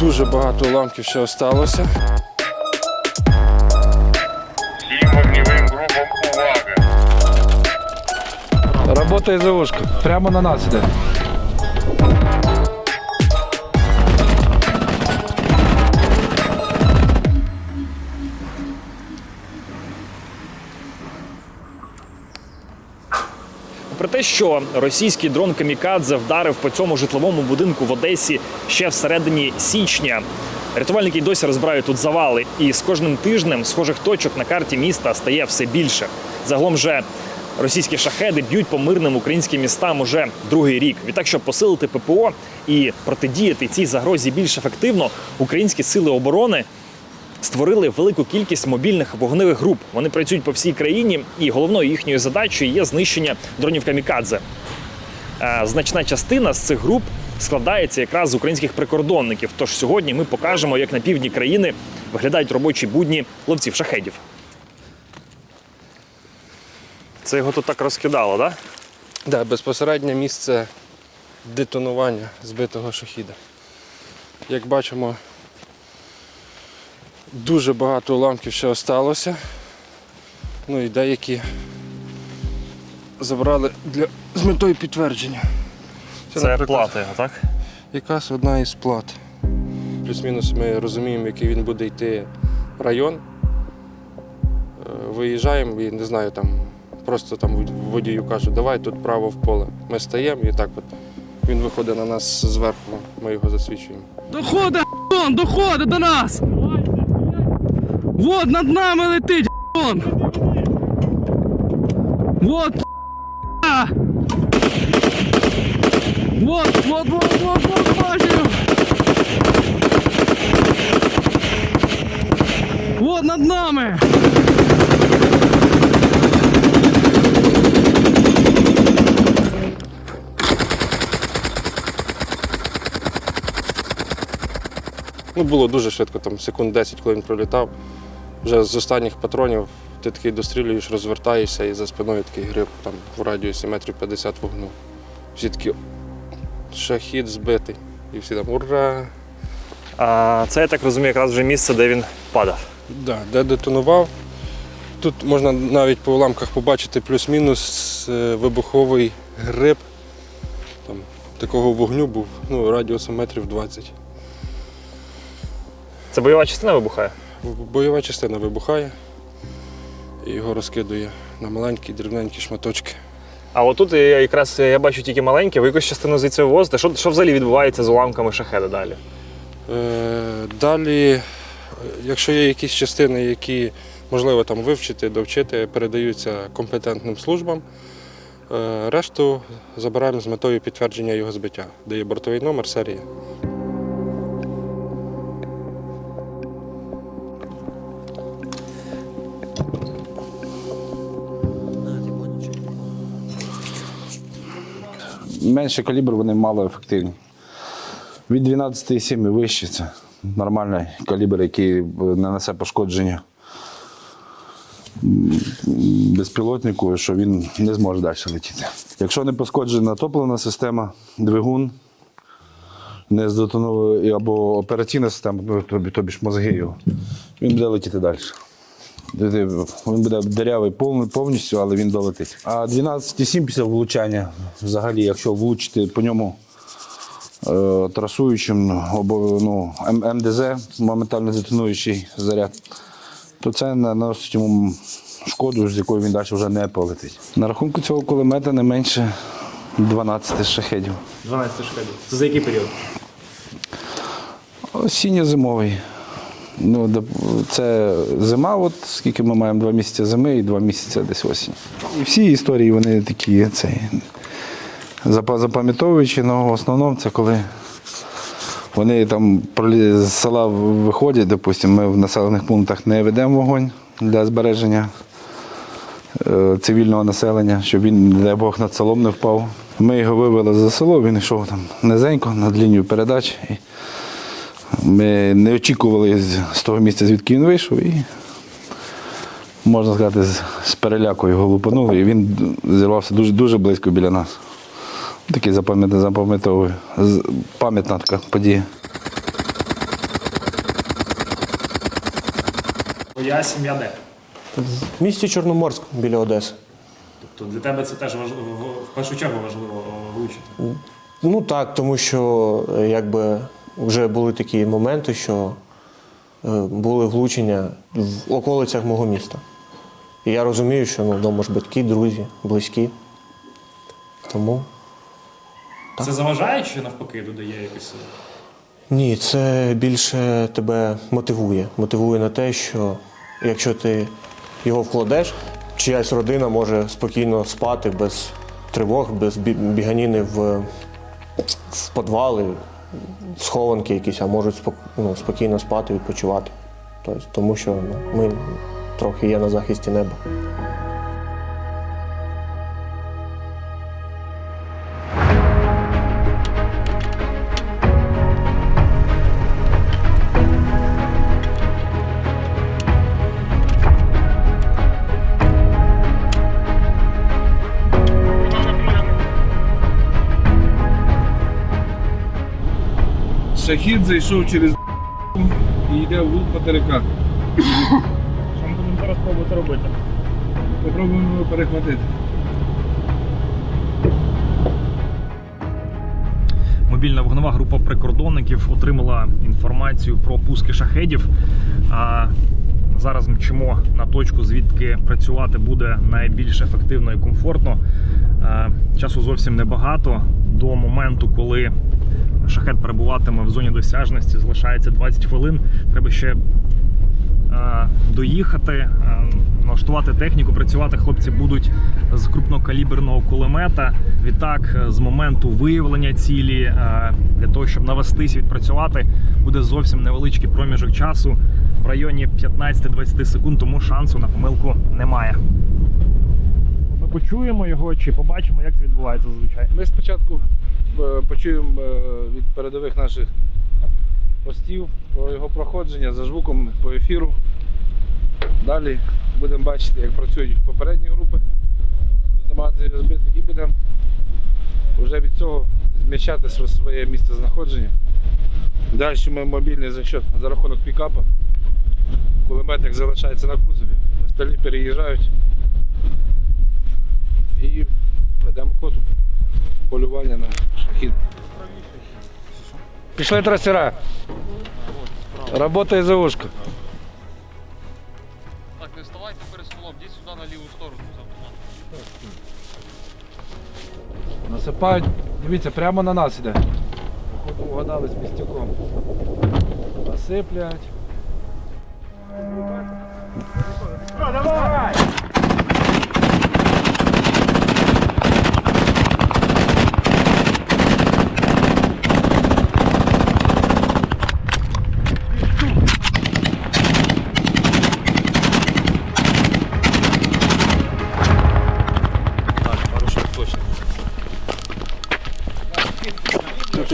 Дуже багато уламків ще осталося. Всім вогневим групам увага! Работає ЗОшка. Прямо на нас іде. Про те, що російський дрон Камікадзе вдарив по цьому житловому будинку в Одесі ще всередині січня. Рятувальники й досі розбирають тут завали, і з кожним тижнем схожих точок на карті міста стає все більше. Загалом же російські шахеди б'ють по мирним українським містам уже другий рік. Відтак, щоб посилити ППО і протидіяти цій загрозі більш ефективно, українські сили оборони створили велику кількість мобільних вогневих груп. Вони працюють по всій країні, і головною їхньою задачею є знищення дронів камікадзе. Е, Значна частина з цих груп складається якраз з українських прикордонників. Тож сьогодні ми покажемо, як на півдні країни виглядають робочі будні ловців шахедів. Це його тут так розкидало, так? Да, безпосереднє місце детонування збитого шахіда. Як бачимо, дуже багато уламків ще осталося. Ну і деякі забрали для, з метою підтвердження. Це наприклад, плата його, так? Якраз одна із плат. Плюс-мінус ми розуміємо, який він буде йти район. Е, Виїжджаємо і не знаю, там просто там водію кажуть, давай тут право в поле. Ми стаємо і так от. Він виходить на нас зверху, ми його засвічуємо. Доходи, доходи до нас! Вот над нами летить, вон! Вот! Вот, вот, вот, вот, вот, бачу! Вот над нами! Ну, було дуже швидко, там секунд 10, коли він пролітав. Вже з останніх патронів ти такий дострілюєш, розвертаєшся і за спиною такий гриб там в радіусі метрів 50 вогню. Всі такі шахід збитий. І всі там ура! А це я так розумію, якраз вже місце, де він падав. Да, де детонував. Тут можна навіть по уламках побачити плюс-мінус е, вибуховий гриб. Там, такого вогню був ну, радіусом метрів 20. Це бойова частина вибухає. Бойова частина вибухає і його розкидує на маленькі дрібненькі шматочки. А отут я якраз я бачу тільки маленьке, ви якусь частину звідси вивозите. Що, що взагалі відбувається з уламками шахеда далі? Е, далі, якщо є якісь частини, які можливо там вивчити, довчити, передаються компетентним службам. Е, решту забираємо з метою підтвердження його збиття, де є бортовий номер, серія. Менший калібр вони мало ефективні. Від 12,7 і вище це нормальний калібр, який не несе пошкодження безпілотнику, що він не зможе далі летіти. Якщо не пошкоджена топлена система, двигун, не здетонований або операційна система, ну, тобі, тобі ж мозги його, він буде летіти далі. Він буде дирявий повністю, але він долетить. А 12,7 після влучання, взагалі, якщо влучити по ньому е, трасуючим ну, МДЗ, моментально детонуючий заряд, то це наносить йому шкоду, з якою він далі вже не полетить. На рахунку цього кулемета не менше 12 шахедів. 12 шахедів. Це за який період? Осінньо-зимовий. Ну, це зима, от скільки ми маємо два місяці зими і два місяці десь осінь. І всі історії вони такі цей, запам'ятовуючі, але в основному це коли вони там з села виходять, допустимо, ми в населених пунктах не ведемо вогонь для збереження е, цивільного населення, щоб він, не дай Бог, над селом не впав. Ми його вивели за село, він йшов там низенько над лінією передач. І ми не очікували з того місця, звідки він вийшов, і, можна сказати, з переляку його лупанули, і він зірвався дуже дуже близько біля нас. Такий запам'ятовий, пам'ятна така подія. Твоя сім'я де? В місті Чорноморськ біля Одеси. Тобто для тебе це теж важ... в першу чергу важливо е, влучити? Ну так, тому що е, якби вже були такі моменти, що е, були влучення в околицях мого міста. І я розумію, що ну, вдома ж батьки, друзі, близькі. Тому Це заважає чи навпаки додає якось. ні, це більше тебе мотивує. Мотивує на те, що якщо ти його вкладеш, чиясь родина може спокійно спати без тривог, без біганіни в, в підвали, схованки якісь, а можуть ну, спокійно спати, відпочивати. Тобто, тому що ну, ми трохи є на захисті неба. Шахід зайшов через і йде в вул потеряка. Що ми будемо зараз пробувати робити? Попробуємо його перехватити. Мобільна вогнева група прикордонників отримала інформацію про пуски шахедів. А зараз мчимо на точку, звідки працювати буде найбільш ефективно і комфортно. Часу зовсім небагато. До моменту, коли шахет перебуватиме в зоні досяжності, залишається 20 хвилин. Треба ще е, доїхати, е, налаштувати техніку. Працювати хлопці будуть з крупнокаліберного кулемета. Відтак, е, з моменту виявлення цілі е, для того, щоб навестись, відпрацювати, буде зовсім невеличкий проміжок часу в районі 15-20 секунд, тому шансу на помилку немає. Ми почуємо його чи побачимо, як це відбувається зазвичай. Ми спочатку почуємо е, від передових наших постів про його проходження за звуком по ефіру. Далі будемо бачити, як працюють попередні групи, намагатися розбити і будемо вже від цього зміщати своє місце знаходження. Далі ми мобільний за счет за рахунок пікапа. Кулеметник залишається на кузові, остальні переїжджають і ведемо ходу полювання на шахід. Пішли трасера. Работає за ушко. Так, не вставайте перед столом, йдіть сюди на ліву сторону з автоматом. Насипають, дивіться, прямо на нас іде. Походу угадали з містяком. Насиплять. Це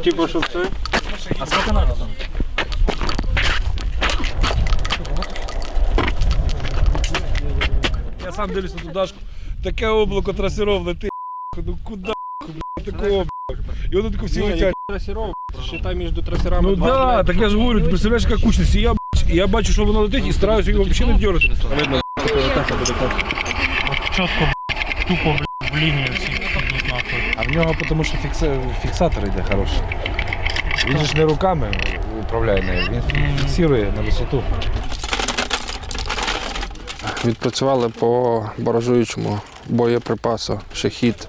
типу, щоб це? А скільки надо там? Я сам дивлюся на ту дашку. Таке облако трасеров летить. Ну куди блядь, такого облака? І воно тако всі летять. Считай між трасерами. Ну да, так я ж говорю, ти представляєш, яка кучність. І я, блядь, і я бачу, що воно летить і стараюся його взагалі не дергати. Видно, Чітко, тупо, блядь, в лінію всі. А в нього тому що фікса... фіксатор йде хороший. Він же ж не руками управляє нею, він фіксує на висоту. Відпрацювали по баражуючому боєприпасу Шахід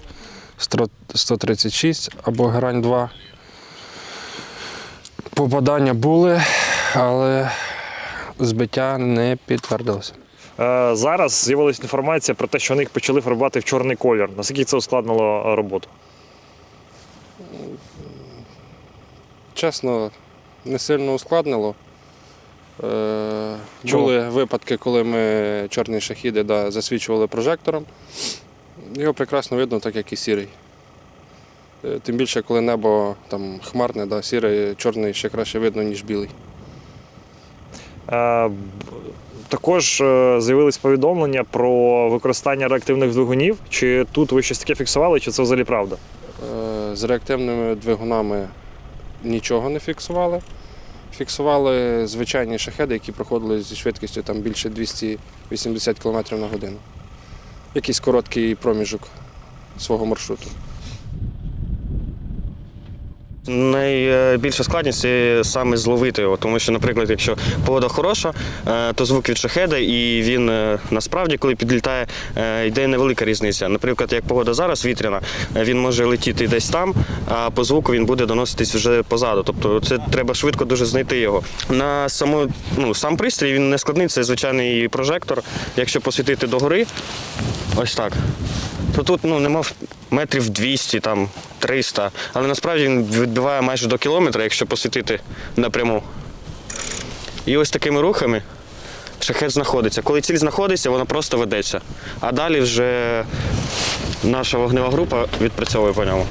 136 або Грань 2. Попадання були, але збиття не підтвердилося. Е, Зараз з'явилася інформація про те, що вони їх почали фарбувати в чорний колір. Наскільки це ускладнило е, роботу? Чесно, не сильно ускладнило. Е, Чого? Були випадки, коли ми чорні шахіди да, засвічували прожектором. Його прекрасно видно, так як і сірий. Е, Тим більше, коли небо там хмарне, да, сірий, чорний ще краще видно, ніж білий. Е, Також е, з'явились повідомлення про використання реактивних двигунів. Чи тут ви щось таке фіксували, чи це взагалі правда? Е, З реактивними двигунами нічого не фіксували. Фіксували звичайні шахеди, які проходили зі швидкістю там більше 280 км на годину. Якийсь короткий проміжок свого маршруту. Найбільша складність саме зловити його, тому що, наприклад, якщо погода хороша, е, то звук від шахеда, і він е, насправді, коли підлітає, е, йде невелика різниця. Наприклад, як погода зараз вітряна, він може летіти десь там, а по звуку він буде доноситись вже позаду. Тобто це треба швидко дуже знайти його. На саму, ну, сам пристрій він не складний, це звичайний прожектор. Якщо посвітити догори, ось так то тут ну, нема метрів 200, там, 300, але насправді він відбиває майже до кілометра, якщо посвітити напряму. І ось такими рухами шахет знаходиться. Коли ціль знаходиться, вона просто ведеться. А далі вже наша вогнева група відпрацьовує по ньому.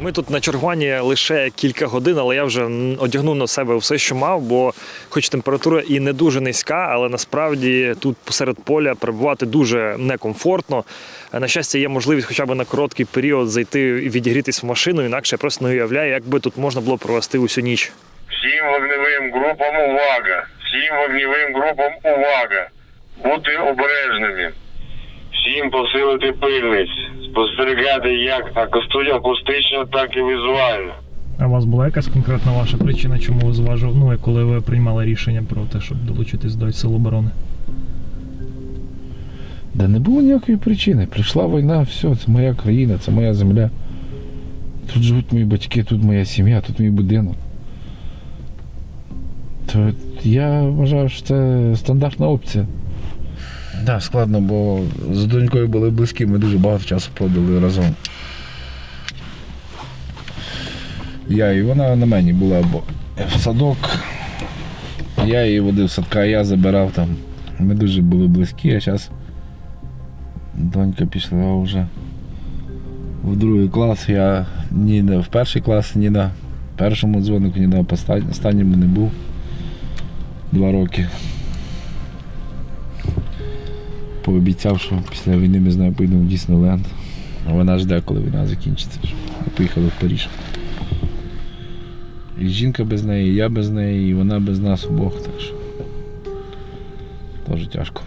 Ми тут на чергуванні лише кілька годин, але я вже одягнув на себе все, що мав, бо хоч температура і не дуже низька, але насправді тут посеред поля перебувати дуже некомфортно. На щастя, є можливість хоча б на короткий період зайти і відігрітись в машину, інакше я просто не уявляю, як би тут можна було провести усю ніч. Всім вогневим групам увага! Всім вогневим групам увага! Бути обережними. Всім посилити пильність, спостерігати як акустично, акустично, так і візуально. А у вас була якась конкретна ваша причина, чому ви зважив, ну і коли ви приймали рішення про те, щоб долучитись до Сил оборони? Да не було ніякої причини. Прийшла війна, все, це моя країна, це моя земля. Тут живуть мої батьки, тут моя сім'я, тут мій будинок. То я вважаю, що це стандартна опція. Да, складно, бо з донькою були близькі, ми дуже багато часу проводили разом. Я і вона на мені була, бо в садок. Я її водив садка, я забирав там. Ми дуже були близькі, а зараз донька пішла вже в другий клас. Я ні в перший клас, ні на першому дзвонику, ні на останньому не був. Два роки. Пообіцяв, що після війни ми з нею поїдемо в Діснейленд. А вона жде, коли війна закінчиться. Ми поїхали в Паріж. І жінка без неї, і я без неї, і вона без нас обох. Так що теж тяжко.